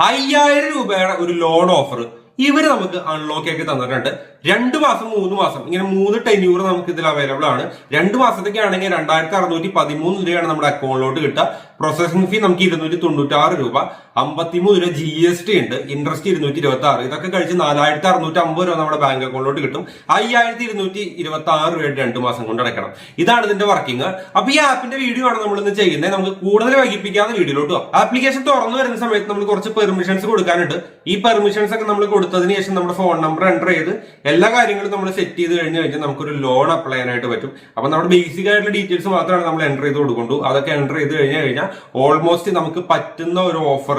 അയ്യായിരം രൂപയുടെ ഒരു ലോൺ ഓഫർ ഇവർ നമുക്ക് അൺലോക്ക് ആക്കി തന്നിട്ടുണ്ട്. രണ്ട് മാസം മൂന്ന് മാസം. ഇങ്ങനെ മൂന്ന് ടെന്യൂർ നമുക്ക് ഇതിൽ അവൈലബിൾ ആണ്. രണ്ട് മാസത്തേക്ക് ആണെങ്കിൽ രണ്ടായിരത്തി അറുന്നൂറ്റി പതിമൂന്ന് രൂപയാണ് നമ്മുടെ അക്കൗണ്ടിലോട്ട് കിട്ടുക. പ്രോസസിംഗ് ഫീ നമുക്ക് ഇരുന്നൂറ്റി തൊണ്ണൂറ്റി ആറ് രൂപ. അമ്പത്തിമൂന്ന് രൂപ ജി എസ് ടി ഉണ്ട്. ഇൻട്രസ്റ്റ് ഇരുന്നൂറ്റി ഇരുപത്തി ആറ് ഇതൊക്കെ കഴിച്ച് നാലായിരത്തി അറുന്നൂറ്റി അമ്പത് രൂപ നമ്മുടെ ബാങ്ക് അക്കൗണ്ടിലോട്ട് കിട്ടും. അയ്യായിരത്തി ഇരുന്നൂറ്റി ഇരുപത്തി ആറ് രൂപയുടെ രണ്ട് മാസം കൊണ്ട് അടയ്ക്കണം. ഇതാണ് ഇതിന്റെ വർക്കിംഗ് അപ്പൊ ഈ ആപ്പിന്റെ വീഡിയോ ആണ് നമ്മൾ ഇന്ന് ചെയ്യുന്നത്. നമുക്ക് കൂടുതൽ വൈകിപ്പിക്കാതെ വീഡിയോയിലോട്ട് പോകാം. ആപ്ലിക്കേഷൻ തുറന്നു വരുന്ന സമയത്ത് നമ്മൾ കുറച്ച് പെർമിഷൻസ് കൊടുക്കാനുണ്ട്. ഈ പെർമിഷൻസ് ഒക്കെ നമ്മൾ കൊടുത്തതിന് ശേഷം നമ്മുടെ ഫോൺ നമ്പർ എന്റർ ചെയ്ത് എല്ലാ കാര്യങ്ങളും നമ്മൾ സെറ്റ് ചെയ്ത് കഴിഞ്ഞ് കഴിഞ്ഞാൽ നമുക്കൊരു ലോൺ അപ്ലൈ ചെയ്യാനായിട്ട് പറ്റും. അപ്പൊ നമ്മുടെ ബേസിക് ആയിട്ടുള്ള ഡീറ്റെയിൽസ് മാത്രമാണ് നമ്മൾ എന്റർ ചെയ്ത് കൊടുക്കുള്ളൂ അതൊക്കെ എന്റർ ചെയ്ത് കഴിഞ്ഞ് കഴിഞ്ഞാൽ ഓൾമോസ്റ്റ് നമുക്ക് പറ്റുന്ന ഒരു ഓഫർ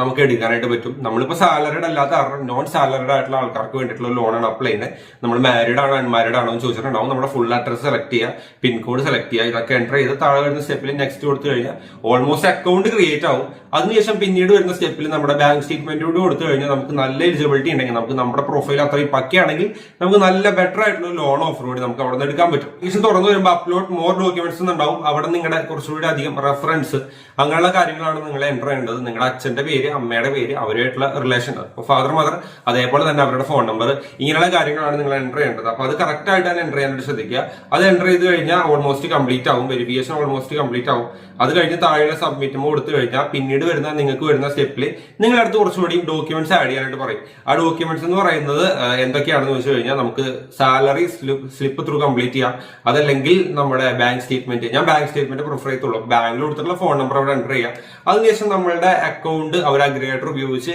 നമുക്ക് എടുക്കാനായിട്ട് പറ്റും. നമ്മളിപ്പോൾ സാലറിഡ് അല്ലാത്ത നോൺ സാലറിഡ് ആയിട്ടുള്ള ആൾക്കാർക്ക് വേണ്ടിയിട്ടുള്ള ലോണാണ് അപ്ലൈ ചെയ്യുന്നത്. നമ്മൾ മാരീഡ് ആണോ അൺമാരീഡ് ആണോ എന്ന് ചോദിച്ചിട്ടുണ്ടാവും. നമ്മുടെ ഫുൾ അഡ്രസ് സെലക്ട് ചെയ്യുക പിൻകോഡ് സെലക്ട് ചെയ്യുക ഇതൊക്കെ എന്റർ ചെയ്ത് താഴെ വരുന്ന സ്റ്റെപ്പിൽ നെക്സ്റ്റ് കൊടുത്തു കഴിഞ്ഞാൽ ഓൾമോസ്റ്റ് അക്കൗണ്ട് ക്രിയേറ്റ് ആവും. അതിനുശേഷം പിന്നീട് വരുന്ന സ്റ്റെപ്പിൽ നമ്മുടെ ബാങ്ക് സ്റ്റേറ്റ്മെന്റ് കൂടി കൊടുത്തു കഴിഞ്ഞാൽ നമുക്ക് നല്ല എലിജിബിലിറ്റി ഉണ്ടെങ്കിൽ നമുക്ക് നമ്മുടെ പ്രൊഫൈൽ അത്രയും പക്കയാണെങ്കിൽ നമുക്ക് നല്ല ബെറ്റർ ആയിട്ടുള്ള ലോൺ ഓഫർ കൂടി നമുക്ക് അവിടെ നിന്ന് എടുക്കാൻ പറ്റും. ഈ തുറന്നു വരുമ്പോൾ അപ്ലോഡ് മോർ ഡോക്യുമെന്റ്സ് ഉണ്ടാവും. അവിടെ നിങ്ങളുടെ കുറച്ചുകൂടി അധികം റെഫറൻസ് അങ്ങനെയുള്ള കാര്യങ്ങളാണ് നിങ്ങൾ എന്റർ ചെയ്യേണ്ടത്. നിങ്ങളുടെ അച്ഛന്റെ പേര് അമ്മയുടെ പേര് അവരുമായിട്ടുള്ള റിലേഷൻ ഫാദർ മദർ അതേപോലെ തന്നെ അവരുടെ ഫോൺ നമ്പർ ഇങ്ങനെയുള്ള കാര്യങ്ങളാണ് നിങ്ങൾ എന്റർ ചെയ്യേണ്ടത്. അപ്പോൾ അത് കറക്റ്റ് ആയിട്ട് തന്നെ എന്റർ ചെയ്യാനായിട്ട് ശ്രദ്ധിക്കുക. അത് എന്റർ ചെയ്ത് കഴിഞ്ഞാൽ ഓൾമോസ്റ്റ് കംപ്ലീറ്റ് ആവും. വെരിഫിക്കേഷൻ ഓൾമോസ്റ്റ് കംപ്ലീറ്റ് ആവും. അത് കഴിഞ്ഞ് താഴെ സബ്മിറ്റ് കൊടുത്തു കഴിഞ്ഞാൽ പിന്നീട് വരുന്ന നിങ്ങൾക്ക് വരുന്ന സ്റ്റെപ്പിൽ നിങ്ങളടുത്ത് കുറച്ചുകൂടി ഡോക്യുമെന്റ്സ് ആഡ് ചെയ്യാനായിട്ട് പറയും. ആ ഡോക്യുമെന്റ്സ് എന്ന് പറയുന്നത് എന്തൊക്കെയാണെന്ന് വെച്ച് കഴിഞ്ഞാൽ നമുക്ക് സാലറി സ്ലിപ്പ് ത്രൂ കംപ്ലീറ്റ് ചെയ്യാം. അതല്ലെങ്കിൽ നമ്മുടെ ബാങ്ക് സ്റ്റേറ്റ്മെന്റ് ഞാൻ ബാങ്ക് സ്റ്റേറ്റ്മെന്റ് പ്രിഫർ ചെയ്യത്തുള്ളൂ. ബാങ്കിൽ കൊടുത്തിട്ടുള്ള ഫോൺ നമ്പർ അവിടെ എന്റർ ചെയ്യാം. അതിനുശേഷം നമ്മളുടെ അക്കൗണ്ട് അവർ അഗ്രിഗേറ്റർ ഉപയോഗിച്ച്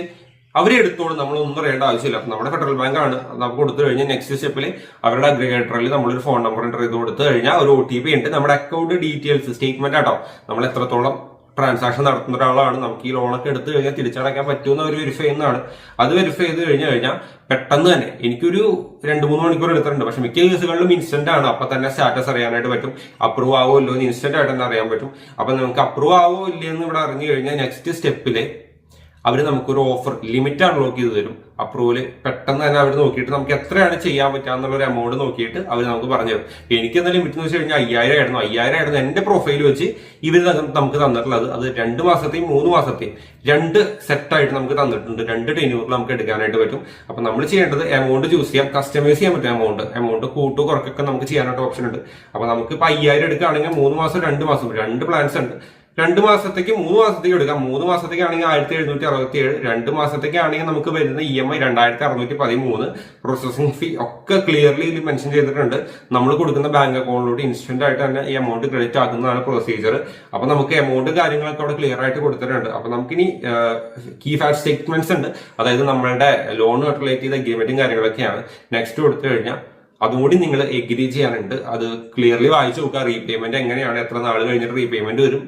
അവരെ എടുത്തോളും നമ്മൾ ഒന്നും അറിയേണ്ട ആവശ്യമില്ല. അപ്പൊ നമ്മുടെ ഫെഡറൽ ബാങ്കാണ്. നമുക്ക് കൊടുത്തു കഴിഞ്ഞാൽ നെക്സ്റ്റ് സ്റ്റെപ്പിൽ അവരുടെ അഗ്രിഗേറ്ററിൽ നമ്മളൊരു ഫോൺ നമ്പർ എന്റർ ചെയ്ത് കൊടുത്തു കഴിഞ്ഞാൽ ഒരു ഒ ടി പി ഉണ്ട്. നമ്മുടെ അക്കൗണ്ട് ഡീറ്റെയിൽസ് സ്റ്റേറ്റ്മെന്റ് ആട്ടോ. നമ്മൾ എത്രത്തോളം ട്രാൻസാക്ഷൻ നടത്തുന്ന ഒരാളാണ്. നമുക്ക് ഈ ലോണൊക്കെ എടുത്തു കഴിഞ്ഞാൽ തിരിച്ചടയ്ക്കാൻ പറ്റുമെന്ന് അവർ വെരിഫൈ ചെയ്യുന്നതാണ്. അത് വെരിഫൈ ചെയ്ത് കഴിഞ്ഞു കഴിഞ്ഞാൽ പെട്ടെന്ന് തന്നെ എനിക്കൊരു രണ്ട് മൂന്ന് മണിക്കൂർ എടുത്തിട്ടുണ്ട്. പക്ഷെ മിക്ക കേസുകളിലും ഇൻസ്റ്റന്റ് ആണ്. അപ്പൊ തന്നെ സ്റ്റാറ്റസ് അറിയാനായിട്ട് പറ്റും. അപ്രൂവ് ആവോ ഇല്ലോ എന്ന് ഇൻസ്റ്റന്റ് ആയിട്ട് തന്നെ അറിയാൻ പറ്റും. അപ്പൊ നമുക്ക് അപ്രൂവ് ആവോ ഇല്ലയെന്ന് ഇവിടെ അറിഞ്ഞു കഴിഞ്ഞാൽ നെക്സ്റ്റ് സ്റ്റെപ്പിൽ അവർ നമുക്കൊരു ഓഫർ ലിമിറ്റ് അൺലോക്ക് ചെയ്ത് തരും. അപ്രൂവൽ പെട്ടെന്ന് തന്നെ അവർ നോക്കിയിട്ട് നമുക്ക് എത്രയാണ് ചെയ്യാൻ പറ്റുക എന്നുള്ളൊരു എമൗണ്ട് നോക്കിയിട്ട് അവർ നമുക്ക് പറഞ്ഞു തരും. എനിക്ക് എന്താ ലിമിറ്റ് എന്ന് വെച്ച് കഴിഞ്ഞാൽ അയ്യായിരം ആയിരുന്നു. അയ്യായിരം ആയിരുന്നു എന്റെ പ്രൊഫൈൽ വെച്ച് ഇവർ നമുക്ക് തന്നിട്ടുള്ളത്. അത് രണ്ട് മാസത്തെയും മൂന്ന് മാസത്തെയും രണ്ട് സെറ്റായിട്ട് നമുക്ക് തന്നിട്ടുണ്ട്. രണ്ട് ടെന്യൂറിൽ നമുക്ക് എടുക്കാനായിട്ട് പറ്റും. അപ്പൊ നമ്മൾ ചെയ്യേണ്ടത് എമൗണ്ട് ചൂസ് ചെയ്യാം. കസ്റ്റമൈസ് ചെയ്യാൻ പറ്റും എമൗണ്ട് എമൗണ്ട് കൂട്ടു കുറക്കൊക്കെ നമുക്ക് ചെയ്യാനായിട്ട് ഓപ്ഷൻ ഉണ്ട്. അപ്പൊ നമുക്ക് ഇപ്പൊ അയ്യായിരം എടുക്കുകയാണെങ്കിൽ മൂന്ന് മാസം രണ്ട് മാസം. രണ്ട് പ്ലാൻസ് ഉണ്ട്. രണ്ട് മാസത്തേക്ക് മൂന്ന് മാസത്തേക്ക് എടുക്കാം. മൂന്ന് മാസത്തേക്ക് ആണെങ്കിൽ ആയിരത്തി എഴുന്നൂറ്റി അറുപത്തി ഏഴ് രണ്ട് മാസത്തേക്ക് ആണെങ്കിൽ നമുക്ക് വരുന്ന ഇ എം ഐ രണ്ടായിരത്തി അറുന്നൂറ്റി പതിമൂന്ന്. പ്രോസസിംഗ് ഫീ ഒക്കെ ക്ലിയർലി ഇതിൽ മെൻഷൻ ചെയ്തിട്ടുണ്ട്. നമ്മൾ കൊടുക്കുന്ന ബാങ്ക് അക്കൗണ്ടിലോട്ട് ഇൻസ്റ്റന്റ് ആയിട്ട് തന്നെ ഈ എമൗണ്ട് ക്രെഡിറ്റ് ആക്കുന്നതാണ് പ്രൊസീജിയർ അപ്പൊ നമുക്ക് എമൗണ്ട് കാര്യങ്ങളൊക്കെ അവിടെ ക്ലിയർ ആയിട്ട് കൊടുത്തിട്ടുണ്ട്. അപ്പൊ നമുക്കിനി കീ ഫാക്ട് സ്റ്റേറ്റ്മെന്റ്സ് ഉണ്ട്. അതായത് നമ്മളുടെ ലോണുമായിട്ട് റിലേറ്റ് ചെയ്ത അഗ്രിമെന്റും കാര്യങ്ങളൊക്കെയാണ്. നെക്സ്റ്റ് കൊടുത്തു കഴിഞ്ഞാൽ അതുകൂടി നിങ്ങൾ എഗ്രി ചെയ്യാനുണ്ട്. അത് ക്ലിയർലി വായിച്ചു നോക്കുക. റീപേയ്മെന്റ് എങ്ങനെയാണ്? എത്ര നാൾ കഴിഞ്ഞിട്ട് റീപേയ്മെന്റ് വരും?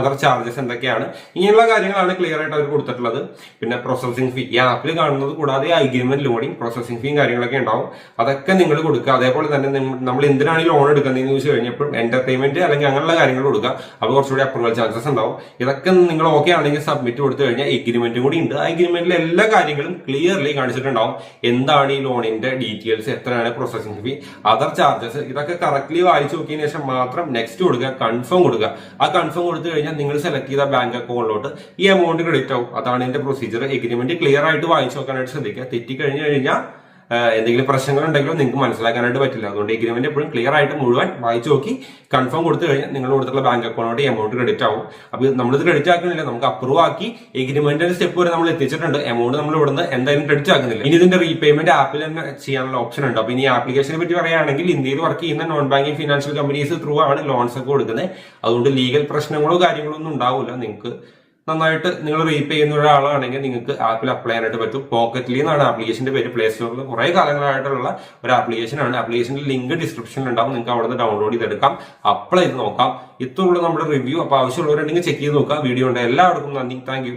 അതർ ചാർജസ് എന്തൊക്കെയാണ്? ഇങ്ങനെയുള്ള കാര്യങ്ങളാണ് ക്ലിയർ ആയിട്ട് അവർ കൊടുത്തിട്ടുള്ളത്. പിന്നെ പ്രോസസ്സിംഗ് ഫീ ഈ ആപ്പിൽ കാണുന്നത് കൂടാതെ അഗ്രിമെന്റ് ലോണിങ് പ്രോസസ്സിംഗ് ഫീയും കാര്യങ്ങളൊക്കെ ഉണ്ടാവും. അതൊക്കെ നിങ്ങൾ കൊടുക്കുക. അതേപോലെ തന്നെ നമ്മൾ എന്തിനാണ് ലോൺ എടുക്കുന്നതെന്ന് ചോദിച്ചു കഴിഞ്ഞപ്പോൾ എന്റർടൈൻമെന്റ് അല്ലെങ്കിൽ അങ്ങനെയുള്ള കാര്യങ്ങൾ കൊടുക്കുക. അപ്പോൾ കുറച്ചുകൂടി അപ്രൂവൽ ചാൻസസ് ഉണ്ടാവും. ഇതൊക്കെ നിങ്ങൾ ഓക്കെ ആണെങ്കിൽ സബ്മിറ്റ് കൊടുത്തു കഴിഞ്ഞാൽ എഗ്രിമെന്റ് കൂടി ഉണ്ട്. ആ എഗ്രിമെന്റിൽ എല്ലാ കാര്യങ്ങളും ക്ലിയർലി കാണിച്ചിട്ടുണ്ടാവും. എന്താണ് ഈ ലോണിന്റെ ഡീറ്റെയിൽസ് എത്രയാണ് പ്രോസസിംഗ് ഫീ അതർ ചാർജസ് ഇതൊക്കെ കറക്റ്റ്ലി വായിച്ചു നോക്കിയതിനു ശേഷം മാത്രം നെക്സ്റ്റ് കൊടുക്കുക കൺഫേം കൊടുക്കുക. ആ കൺഫേം കൊടുത്തു കഴിഞ്ഞാൽ നിങ്ങൾ സെലക്ട് ചെയ്ത ബാങ്ക് അക്കൗണ്ടിലോട്ട് ഈ എമൗണ്ട് ക്രെഡിറ്റ് ആവും. അതാണ് ഇതിന്റെ പ്രൊസീജിയർ എഗ്രിമെന്റ് ക്ലിയർ ആയിട്ട് വായിച്ചു നോക്കാനായിട്ട് ശ്രദ്ധിക്കുക. തെറ്റി കഴിഞ്ഞു കഴിഞ്ഞാൽ എന്തെങ്കിലും പ്രശ്നങ്ങൾ ഉണ്ടെങ്കിലും നിങ്ങൾക്ക് മനസ്സിലാക്കാനായിട്ട് പറ്റില്ല. അതുകൊണ്ട് എഗ്രിമെന്റ് എപ്പോഴും ക്ലിയർ ആയിട്ട് മുഴുവൻ വായിച്ചു നോക്കി കൺഫേം കൊടുത്തു കഴിഞ്ഞാൽ നിങ്ങൾ കൊടുത്തുള്ള ബാങ്ക് അക്കൗണ്ടിലോട്ട് എമൗണ്ട് ക്രെഡിറ്റ് ആവും. അപ്പോൾ നമ്മളിത് ക്രെഡിറ്റ് ആക്കുന്നില്ല നമുക്ക് അപ്രൂവ് ആക്കി എഗ്രിമെന്റിന്റെ സ്റ്റെപ്പ് വരെ നമ്മൾ എത്തിച്ചിട്ടുണ്ട്. എമൗണ്ട് നമ്മൾ ഇവിടുന്ന് എന്തായാലും ക്രെഡിറ്റ് ആക്കുന്നില്ല. ഇനി ഇതിന്റെ റീപേയ്മെന്റ് ആപ്പിൽ തന്നെ ചെയ്യാനുള്ള ഓപ്ഷൻ ഉണ്ട്. അപ്പോൾ ഇനി ആപ്ലിക്കേഷനെ പറ്റി പറയുകയാണെങ്കിൽ ഇന്ത്യയിൽ വർക്ക് ചെയ്യുന്ന non banking financial companies through ആണ് ലോൺസ് ഒക്കെ കൊടുക്കുന്നത്. അതുകൊണ്ട് ലീഗൽ പ്രശ്നങ്ങളോ കാര്യങ്ങളോ ഒന്നും ഉണ്ടാവില്ല നിങ്ങൾക്ക് നന്നായിട്ട് നിങ്ങൾ റീപേ ചെയ്യുന്ന ഒരാളാണെങ്കിൽ നിങ്ങൾക്ക് ആപ്പിൽ അപ്ലൈ ചെയ്യാനായിട്ട് പറ്റും. പോക്കറ്റ്ലി എന്നാണ് ആപ്ലിക്കേഷന്റെ പേര് പ്ലേ സ്റ്റോറിൽ കുറെ കാലങ്ങളായിട്ടുള്ള ഒരു ആപ്ലിക്കേഷൻ ആണ്. ആപ്ലിക്കേഷന്റെ ലിങ്ക് ഡിസ്ക്രിപ്ഷനിൽ ഉണ്ടാവും. നിങ്ങൾക്ക് അവിടെ നിന്ന് ഡൗൺലോഡ് ചെയ്തെടുക്കാം. അപ്ലൈ ചെയ്ത് നോക്കാം. ഇത്രയുള്ള നമ്മുടെ റിവ്യൂ അപ്പോൾ ആവശ്യമുള്ളവരുണ്ടെങ്കിൽ ചെക്ക് ചെയ്ത് നോക്കാം വീഡിയോ ഉണ്ട് എല്ലാവർക്കും നന്ദി. താങ്ക്